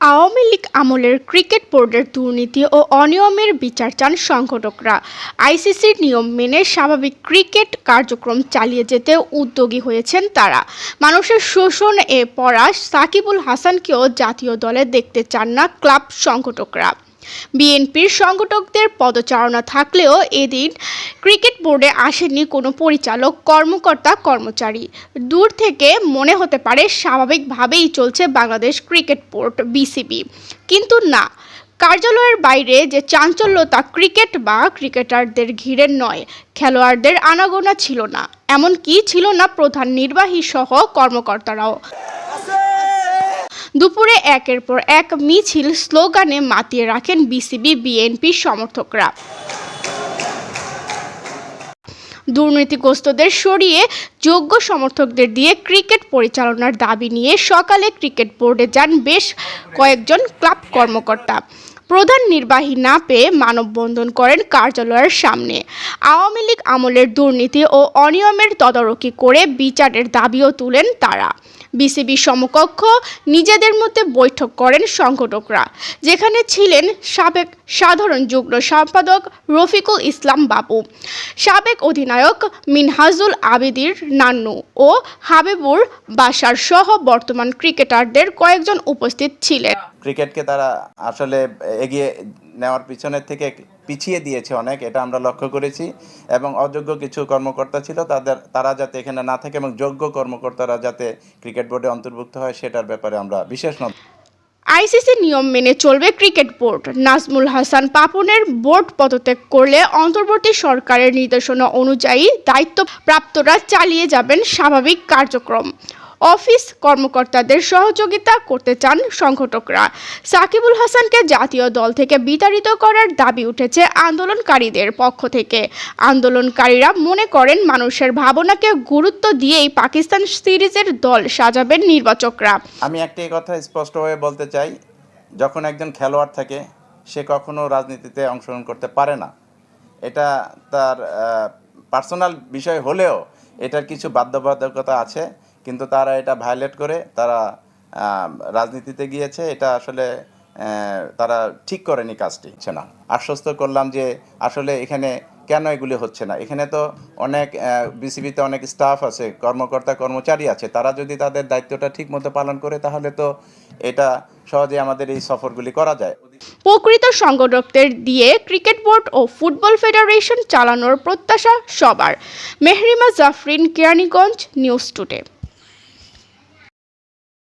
আওয়ামী লীগ আমলের ক্রিকেট বোর্ডের দুর্নীতি ও অনিয়মের বিচার চান সংগঠকরা। আইসিসির নিয়ম মেনে স্বাভাবিক ক্রিকেট কার্যক্রম চালিয়ে যেতে উদ্যোগী হয়েছেন তারা। মানুষের শোষণ এ পড়া সাকিবুল হাসানকেও জাতীয় দলে দেখতে চান না ক্লাব সংগঠকরা। বিএনপির সংগঠকদের পদচারণা থাকলেও এদিন ক্রিকেট বোর্ডে আসেননি কোনো পরিচালক, কর্মকর্তা, কর্মচারী। দূর থেকে মনে হতে পারে স্বাভাবিকভাবেই চলছে বাংলাদেশ ক্রিকেট বোর্ড, বিসিবি। কিন্তু না, কার্যালয়ের বাইরে যে চাঞ্চল্য তা ক্রিকেট বা ক্রিকেটারদের ঘিরে নয়, খেলোয়াড়দের আনাগোনা ছিল না। এমনকি ছিল না প্রধান নির্বাহী সহ কর্মকর্তারাও। দুপুরে একের পর এক মিছিল স্লোগানে মাতিয়ে রাখেন বিসিবি, বিএনপি সমর্থকরা। দুর্নীতিগ্রস্তদের সরিয়ে যোগ্য সমর্থকদের দিয়ে ক্রিকেট পরিচালনার দাবি নিয়ে সকালে ক্রিকেট বোর্ডে যান বেশ কয়েকজন ক্লাব কর্মকর্তা। প্রধান নির্বাহী না পেয়ে মানববন্ধন করেন কার্যালয়ের সামনে। আওয়ামী লীগ আমলের দুর্নীতি ও অনিয়মের তদারকি করে বিচারের দাবিও তুলেন তারা। বিসিবি সমকক্ষ নিজেদের মধ্যে বৈঠক করেন সংগঠকরা, যেখানে ছিলেন সাবেক সাধারণ যুগ্ম সম্পাদক রফিকুল ইসলাম বাবু, সাবেক অধিনায়ক মিনহাজুল আবিদির নান্নু ও হাবিবুর বাসার সহ বর্তমান ক্রিকেটারদের কয়েকজন উপস্থিত ছিলেন। ক্রিকেটকে তারা আসলে এগিয়ে নেওয়ার পিছনের থেকে পিছিয়ে দিয়েছে অনেক, এটা আমরা লক্ষ্য করেছি। এবং অযোগ্য কিছু কর্মকর্তা ছিল, তাদের, তারা যাতে এখানে না থাকে এবং যোগ্য কর্মকর্তারা যাতে ক্রিকেট বোর্ডে অন্তর্ভুক্ত হয়, সেটার ব্যাপারে আমরা বিশেষ আইসিসি নিয়ম মেনে চলবে ক্রিকেট বোর্ড। নাজমুল হাসান পাপনের বোর্ড পদত্যাগ করলে অন্তর্বর্তী সরকারের নির্দেশনা অনুযায়ী দায়িত্বপ্রাপ্তরা চালিয়ে যাবেন স্বাভাবিক কার্যক্রম। অফিস কর্মকর্তাদের সহযোগিতা করতে চান সংগঠকরা। সাকিবুল হাসানকে জাতীয় দল থেকে বিতাড়িত করার দাবি উঠেছে আন্দোলনকারীদের পক্ষ থেকে। আন্দোলনকারীরা মনে করেন মানুষের ভাবনাকে গুরুত্ব দিয়েই পাকিস্তান সিরিজের দল সাজাবেন নির্বাচকরা। আমি একটি কথা স্পষ্টভাবে বলতে চাই, যখন একজন খেলোয়াড় থাকে, সে কখনো রাজনীতিতে অংশগ্রহণ করতে পারে না। এটা তার পার্সোনাল বিষয় হলেও এটার কিছু বাধ্যবাধকতা আছে। কিন্তু তারা এটা ভায়োলেট করে, তারা রাজনীতিতে গিয়েছে, এটা আসলে তারা ঠিক করেনি কাজটি। হচ্ছে না। আশ্বস্ত করলাম যে আসলে এখানে কেন এগুলি হচ্ছে না? এখানে তো অনেক বিসিবিতে অনেক স্টাফ আছে, কর্মকর্তা, কর্মচারী আছে। তারা যদি তাদের দায়িত্বটা ঠিক মতো পালন করে, তাহলে তো এটা সহজে আমাদের এই সফরগুলি করা যায়। প্রকৃত সংগঠকদের দিয়ে ক্রিকেট বোর্ড ও ফুটবল ফেডারেশন চালানোর প্রত্যাশা সবার। Mehrima Jafrin, Keraniganj, news today.